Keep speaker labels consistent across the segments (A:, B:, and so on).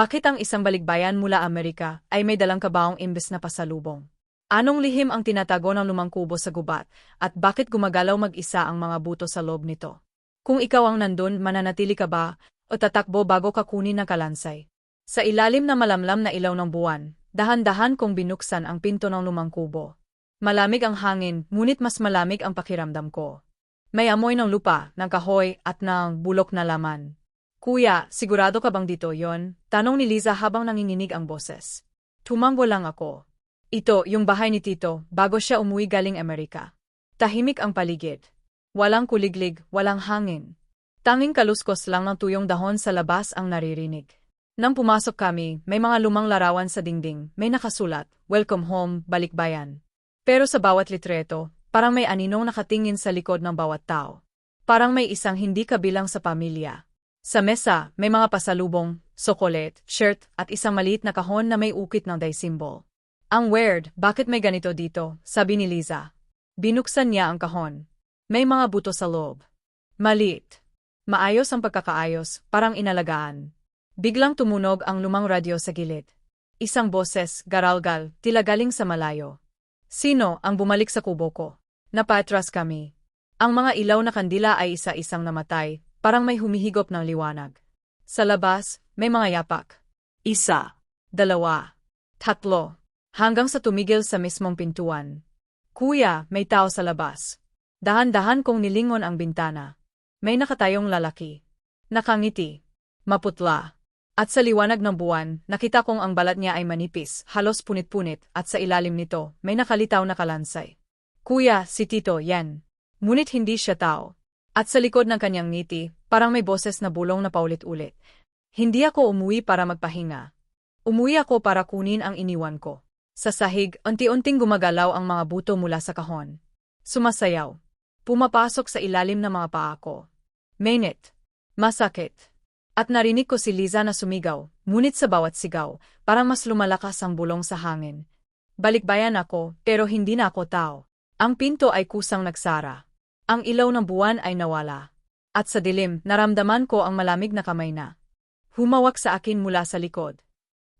A: Bakit ang isang balikbayan mula Amerika ay may dalang kabaong imbes na pasalubong? Anong lihim ang tinatago ng lumang kubo sa gubat, at bakit gumagalaw mag-isa ang mga buto sa loob nito? Kung ikaw ang nandun, mananatili ka ba, o tatakbo bago ka kunin ng kalansay? Sa ilalim na malamlam na ilaw ng buwan, dahan-dahan kong binuksan ang pinto ng lumang kubo. Malamig ang hangin, ngunit mas malamig ang pakiramdam ko. May amoy ng lupa, ng kahoy, at ng bulok na laman. Kuya, sigurado ka bang dito yon? Tanong ni Liza habang nanginginig ang boses. Tumanggo lang ako. Ito, yung bahay ni Tito, bago siya umuwi galing Amerika. Tahimik ang paligid. Walang kuliglig, walang hangin. Tanging kaluskos lang ng tuyong dahon sa labas ang naririnig. Nang pumasok kami, may mga lumang larawan sa dingding, may nakasulat, Welcome home, balikbayan. Pero sa bawat litreto, parang may aninong nakatingin sa likod ng bawat tao. Parang may isang hindi kabilang sa pamilya. Sa mesa, may mga pasalubong, sokolet, shirt, at isang maliit na kahon na may ukit ng day symbol. Ang weird, bakit may ganito dito, sabi ni Liza. Binuksan niya ang kahon. May mga buto sa loob. Maliit. Maayos ang pagkakaayos, parang inalagaan. Biglang tumunog ang lumang radyo sa gilid. Isang boses, garalgal, tila galing sa malayo. Sino ang bumalik sa kubo ko? Napatras kami. Ang mga ilaw na kandila ay isa-isang namatay, parang may humihigop ng liwanag. Sa labas, may mga yapak. Isa, dalawa, tatlo, hanggang sa tumigil sa mismong pintuan. Kuya, may tao sa labas. Dahan-dahan kong nilingon ang bintana. May nakatayong lalaki. Nakangiti. Maputla. At sa liwanag ng buwan, nakita kong ang balat niya ay manipis, halos punit-punit, at sa ilalim nito, may nakalitaw na kalansay. Kuya, si Tito, yan. Ngunit hindi siya tao. At sa likod ng kanyang ngiti, parang may boses na bulong na paulit-ulit. Hindi ako umuwi para magpahinga. Umuwi ako para kunin ang iniwan ko. Sa sahig, unti-unting gumagalaw ang mga buto mula sa kahon. Sumasayaw. Pumapasok sa ilalim ng mga paa ko. Mainit. Masakit. At narinig ko si Liza na sumigaw, ngunit sa bawat sigaw, parang mas lumalakas ang bulong sa hangin. Balikbayan ako, pero hindi na ako tao. Ang pinto ay kusang nagsara. Ang ilaw ng buwan ay nawala. At sa dilim, naramdaman ko ang malamig na kamay na. Humawak sa akin mula sa likod.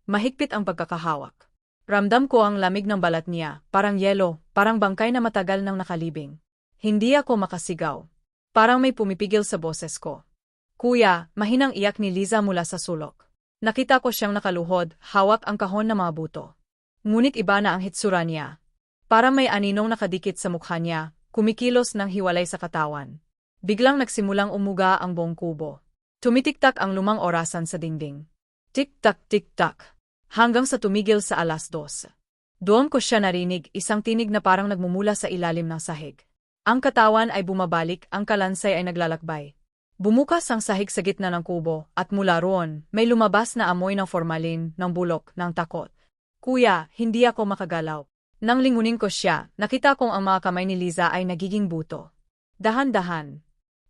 A: Mahigpit ang pagkakahawak. Ramdam ko ang lamig ng balat niya, parang yelo, parang bangkay na matagal nang nakalibing. Hindi ako makasigaw. Parang may pumipigil sa boses ko. Kuya, mahinang iyak ni Liza mula sa sulok. Nakita ko siyang nakaluhod, hawak ang kahon ng mga buto. Ngunit iba na ang hitsura niya. Parang may aninong nakadikit sa mukha niya, kumikilos ng hiwalay sa katawan. Biglang nagsimulang umuga ang buong kubo. Tumitiktak ang lumang orasan sa dingding. Tik-tak, tik-tak. Hanggang sa tumigil sa alas dos. Doon ko siya narinig, isang tinig na parang nagmumula sa ilalim ng sahig. Ang katawan ay bumabalik, ang kalansay ay naglalakbay. Bumukas ang sahig sa gitna ng kubo, at mula roon, may lumabas na amoy ng formalin, ng bulok, ng takot. Kuya, hindi ako makagalaw. Nang lingunin ko siya, nakita kong ang mga kamay ni Liza ay nagiging buto. Dahan-dahan.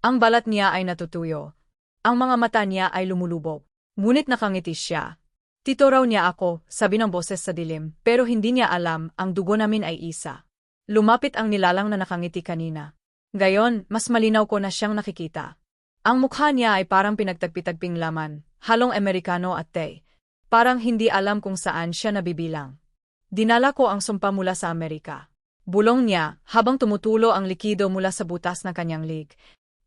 A: Ang balat niya ay natutuyo. Ang mga mata niya ay lumulubog. Ngunit nakangiti siya. Tito raw niya ako, sabi ng boses sa dilim, pero hindi niya alam, ang dugo namin ay isa. Lumapit ang nilalang na nakangiti kanina. Gayon, mas malinaw ko na siyang nakikita. Ang mukha niya ay parang pinagtagpitagping laman, halong Amerikano at tay. Parang hindi alam kung saan siya nabibilang. Dinala ko ang sumpa mula sa Amerika. Bulong niya, habang tumutulo ang likido mula sa butas ng kanyang lig.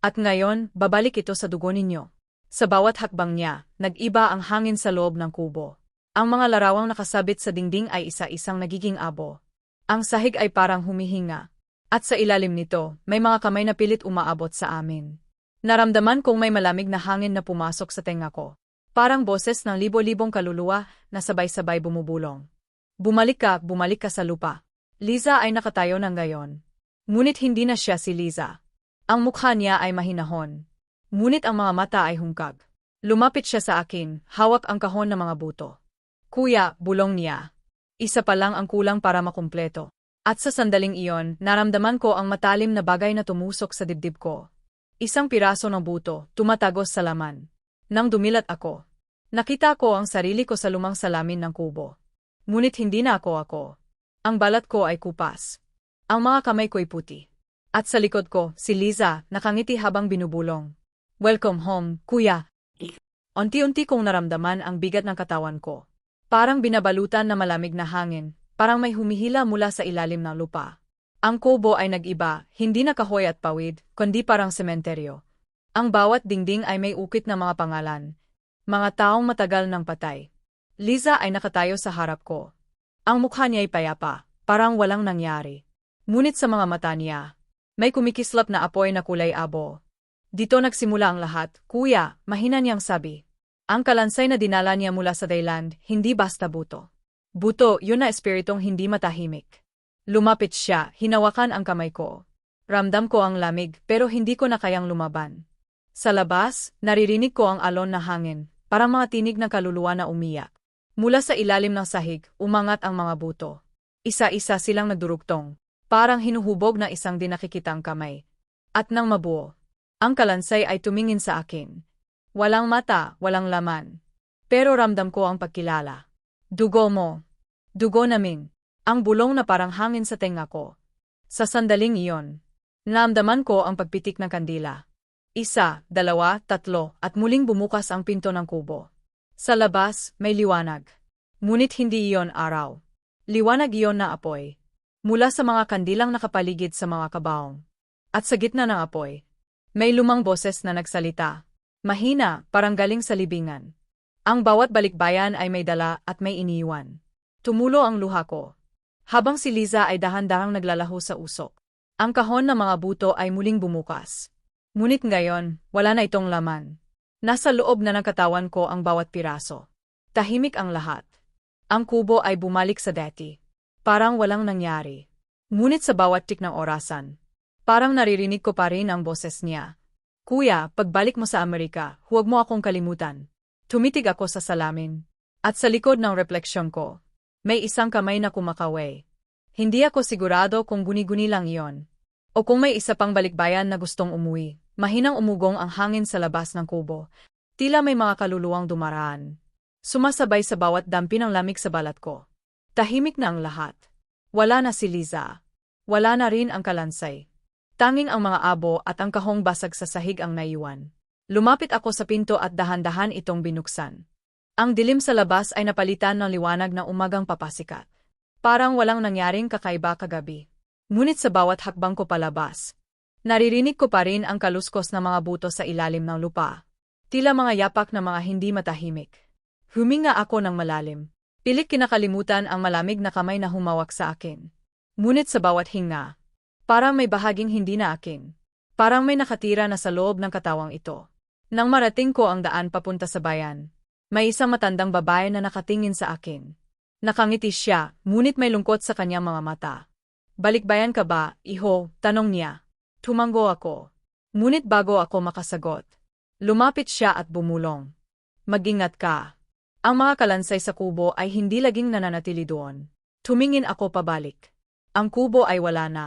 A: At ngayon, babalik ito sa dugo ninyo. Sa bawat hakbang niya, nag-iba ang hangin sa loob ng kubo. Ang mga larawang nakasabit sa dingding ay isa-isang nagiging abo. Ang sahig ay parang humihinga. At sa ilalim nito, may mga kamay na pilit umaabot sa amin. Naramdaman kong may malamig na hangin na pumasok sa tenga ko. Parang boses ng libo-libong kaluluwa na sabay-sabay bumubulong. Bumalik ka, bumalik ka sa lupa. Liza ay nakatayo ng gayon. Ngunit hindi na siya si Liza. Ang mukha niya ay mahinahon. Ngunit ang mga mata ay hungkag. Lumapit siya sa akin, hawak ang kahon ng mga buto. Kuya, bulong niya. Isa pa lang ang kulang para makumpleto. At sa sandaling iyon, naramdaman ko ang matalim na bagay na tumusok sa dibdib ko. Isang piraso ng buto, tumatagos sa laman. Nang dumilat ako, nakita ko ang sarili ko sa lumang salamin ng kubo. Ngunit hindi na ako ako. Ang balat ko ay kupas. Ang mga kamay ko'y puti. At sa likod ko, si Liza, nakangiti habang binubulong. Welcome home, kuya. Unti-unti kong naramdaman ang bigat ng katawan ko. Parang binabalutan na malamig na hangin, parang may humihila mula sa ilalim ng lupa. Ang kubo ay nag-iba, hindi na kahoy at pawid, kundi parang sementeryo. Ang bawat dingding ay may ukit na mga pangalan. Mga taong matagal ng patay. Liza ay nakatayo sa harap ko. Ang mukha niya ay payapa, parang walang nangyari. Ngunit sa mga mata niya, may kumikislap na apoy na kulay abo. Dito nagsimula ang lahat, kuya, mahina niyang sabi. Ang kalansay na dinala niya mula sa Thailand, hindi basta buto. Buto, yun na espiritong hindi matahimik. Lumapit siya, hinawakan ang kamay ko. Ramdam ko ang lamig, pero hindi ko na kayang lumaban. Sa labas, naririnig ko ang alon na hangin, parang mga tinig ng kaluluwa na umiyak. Mula sa ilalim ng sahig, umangat ang mga buto. Isa-isa silang nagdurugtong, parang hinuhubog na isang di nakikitang kamay. At nang mabuo, ang kalansay ay tumingin sa akin. Walang mata, walang laman. Pero ramdam ko ang pagkilala. Dugo mo. Dugo namin. Ang bulong na parang hangin sa tenga ko. Sa sandaling iyon, naamdaman ko ang pagpitik ng kandila. Isa, dalawa, tatlo, at muling bumukas ang pinto ng kubo. Sa labas, may liwanag. Ngunit hindi iyon araw. Liwanag iyon na apoy. Mula sa mga kandilang nakapaligid sa mga kabaong. At sa gitna ng apoy, may lumang boses na nagsalita. Mahina, parang galing sa libingan. Ang bawat balikbayan ay may dala at may iniiwan. Tumulo ang luha ko. Habang si Liza ay dahan-dahang naglalaho sa usok. Ang kahon ng mga buto ay muling bumukas. Ngunit ngayon, wala na itong laman. Nasa loob na ng katawan ko ang bawat piraso. Tahimik ang lahat. Ang kubo ay bumalik sa dati. Parang walang nangyari. Ngunit sa bawat tik ng orasan, Parang naririnig ko pa rin ang boses niya. Kuya, pagbalik mo sa Amerika, huwag mo akong kalimutan. Tumitig ako sa salamin. At sa likod ng refleksyon ko, may isang kamay na kumakaway. Hindi ako sigurado kung guni-guni lang iyon. O kung may isa pang balikbayan na gustong umuwi. Mahinang umugong ang hangin sa labas ng kubo. Tila may mga kaluluwang dumaraan. Sumasabay sa bawat dampi ng lamig sa balat ko. Tahimik na ang lahat. Wala na si Liza. Wala na rin ang kalansay. Tanging ang mga abo at ang kahong basag sa sahig ang naiwan. Lumapit ako sa pinto at dahan-dahan itong binuksan. Ang dilim sa labas ay napalitan ng liwanag na umagang papasikat. Parang walang nangyaring kakaiba kagabi. Ngunit sa bawat hakbang ko palabas, naririnig ko pa rin ang kaluskos ng mga buto sa ilalim ng lupa. Tila mga yapak na mga hindi matahimik. Huminga ako ng malalim. Pilit kinakalimutan ang malamig na kamay na humawak sa akin. Ngunit sa bawat hinga, Parang may bahaging hindi na akin. Parang may nakatira na sa loob ng katawang ito. Nang marating ko ang daan papunta sa bayan, may isang matandang babae na nakatingin sa akin. Nakangiti siya, ngunit may lungkot sa kanyang mga mata. Balikbayan ka ba, iho? Tanong niya. Tumanggo ako. Ngunit bago ako makasagot, lumapit siya at bumulong. Magingat ka. Ang mga kalansay sa kubo ay hindi laging nananatili doon. Tumingin ako pabalik. Ang kubo ay wala na.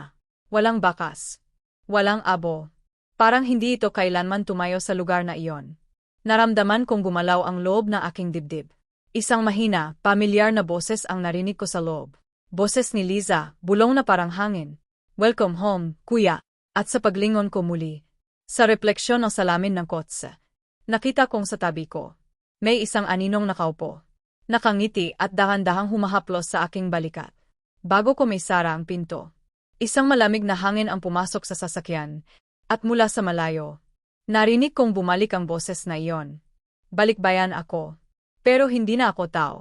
A: Walang bakas. Walang abo. Parang hindi ito kailanman tumayo sa lugar na iyon. Naramdaman kong gumalaw ang loob ng aking dibdib. Isang mahina, pamilyar na boses ang narinig ko sa loob. Boses ni Liza, bulong na parang hangin. Welcome home, kuya. At sa paglingon ko muli, sa refleksyon ng salamin ng kotse, nakita kong sa tabi ko, may isang aninong nakaupo. Nakangiti at dahan-dahang humahaplos sa aking balikat. Bago ko may sara ang pinto, Isang malamig na hangin ang pumasok sa sasakyan, at mula sa malayo, narinig kong bumalik ang boses na iyon. Balikbayan ako. Pero hindi na ako tao.